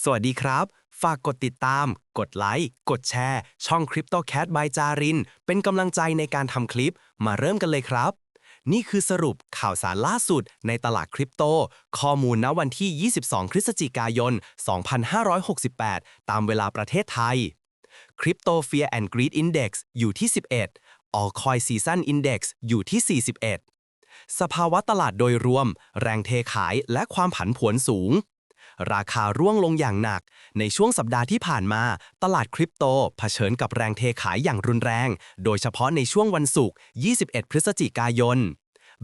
สวัสดีครับ ฝากกดติดตาม กดไลค์ กดแชร์ ช่อง Crypto Cat by จาริน เป็นกำลังใจในการทำคลิป มาเริ่มกันเลยครับ นี่คือสรุปข่าวสารล่าสุดในตลาดคริปโต ข้อมูลณวันที่ 22พฤศจิกายน 2568 ตามเวลาประเทศไทย Crypto Fear and Greed Index อยู่ที่ 11 Altcoin Season Index อยู่ที่ 41 สภาวะตลาดโดยรวม แรงเทขายและความผันผวนสูง ราคาร่วงลงอย่างหนัก ในช่วงสัปดาห์ที่ผ่านมา ตลาดคริปโตเผชิญกับแรงเทขายอย่างรุนแรง โดยเฉพาะในช่วงวันศุกร์ 21 พฤศจิกายน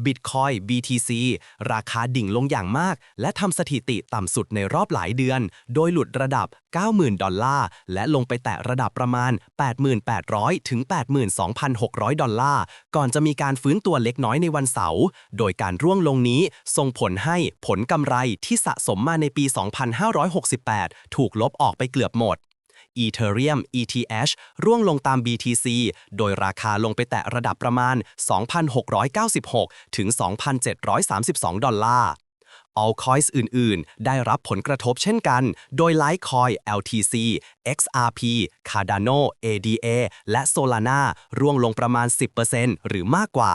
Bitcoin BTC ราคาดิ่งลงอย่างมาก และทำสถิติต่ำสุดในรอบหลายเดือน โดยหลุดระดับ 90,000 ดอลลาร์ และลงไปแตะระดับประมาณ 8,800 ถึง 82,600 ดอลลาร์ ก่อนจะมีการฟื้นตัวเล็กน้อยในวันเสาร์ โดยการร่วงลงนี้ส่งผลให้ผลกำไรที่สะสมมาในปี 2568 ถูกลบออกไปเกือบหมด Ethereum ETH ร่วงลงตาม BTC โดยราคาลงไปแตะระดับประมาณ 2,696 ถึง 2,732 ดอลลาร์ Altcoins อื่น ๆ ได้รับผลกระทบเช่นกัน โดย Litecoin LTC XRP Cardano ADA และ Solana ร่วงลงประมาณ 10%หรือมากกว่า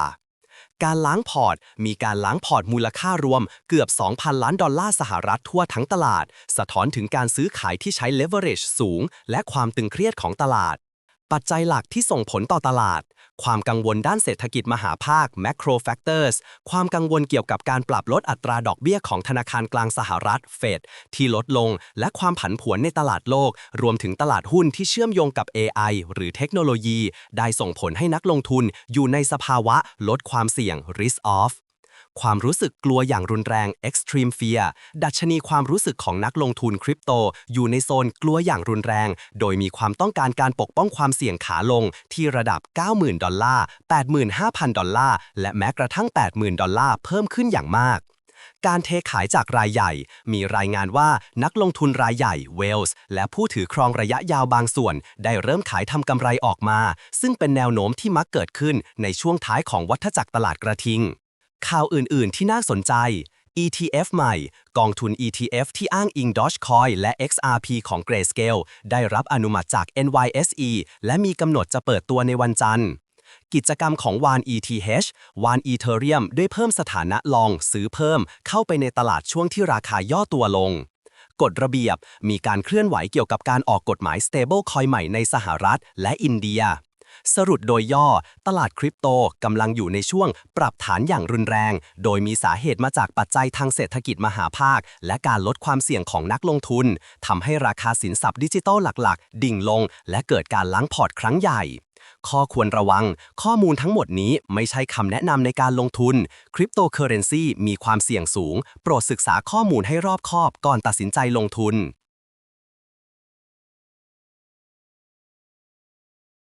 การล้างพอร์ต มีการล้างพอร์ตมูลค่ารวมเกือบ 2,000 ล้านดอลลาร์สหรัฐทั่วทั้งตลาด สะท้อนถึงการซื้อขายที่ใช้เลเวอเรจสูง และความตึงเครียดของตลาด ปัจจัยหลักที่ส่งผลต่อตลาด ความกังวลด้านเศรษฐกิจมหาภาค macro factors ความกังวลเกี่ยวกับการปรับลดอัตราดอกเบี้ยของธนาคารกลางสหรัฐเฟดที่ลดลง และความผันผวนในตลาดโลก รวมถึงตลาดหุ้นที่เชื่อมโยงกับ AI หรือเทคโนโลยี ได้ส่งผลให้นักลงทุนอยู่ในสภาวะลดความเสี่ยง risk off ความรู้สึกกลัวอย่างรุนแรง extreme fear ดัชนีความรู้สึกของนักลงทุนคริปโต อยู่ในโซนกลัวอย่างรุนแรง โดยมีความต้องการการปกป้องความเสี่ยงขาลงที่ระดับ 90,000 ดอลลาร์ 85,000 ดอลลาร์ และแม้กระทั่ง 80,000 ดอลลาร์เพิ่มขึ้นอย่างมากการเทขายจากรายใหญ่ มีรายงานว่านักลงทุนรายใหญ่เวลส์และผู้ถือครองระยะยาวบางส่วน ได้เริ่มขายทำกำไรออกมา ซึ่งเป็นแนวโน้มที่มักเกิดขึ้นในช่วงท้ายของวัฏจักรตลาดกระทิง ข่าวอื่น ๆ ที่น่าสนใจ ETF ใหม่ กองทุน ETF ที่อ้างอิง Dogecoin และ XRP ของ Grayscale ได้รับอนุมัติจาก NYSE และมีกำหนดจะเปิดตัวในวันจันทร์ กิจกรรมของ WAN ETH WAN Ethereum ได้เพิ่มสถานะลองซื้อเพิ่ม เข้าไปในตลาดช่วงที่ราคาย่อตัวลง กฎระเบียบมีการเคลื่อนไหวเกี่ยวกับการออกกฎหมาย Stablecoin ใหม่ในสหรัฐและอินเดีย สรุปโดยย่อ ตลาดคริปโตกำลังอยู่ในช่วงปรับฐานอย่างรุนแรง โดยมีสาเหตุมาจากปัจจัยทางเศรษฐกิจมหาภาค และการลดความเสี่ยงของนักลงทุนทำให้ราคาสินทรัพย์ดิจิทัลหลักๆ ดิ่งลง และเกิดการล้างพอร์ตครั้งใหญ่ข้อควรระวัง ข้อมูลทั้งหมดนี้ไม่ใช่คำแนะนำในการลงทุน คริปโตเคอเรนซีมีความเสี่ยงสูง โปรดศึกษาข้อมูลให้รอบคอบก่อนตัดสินใจลงทุน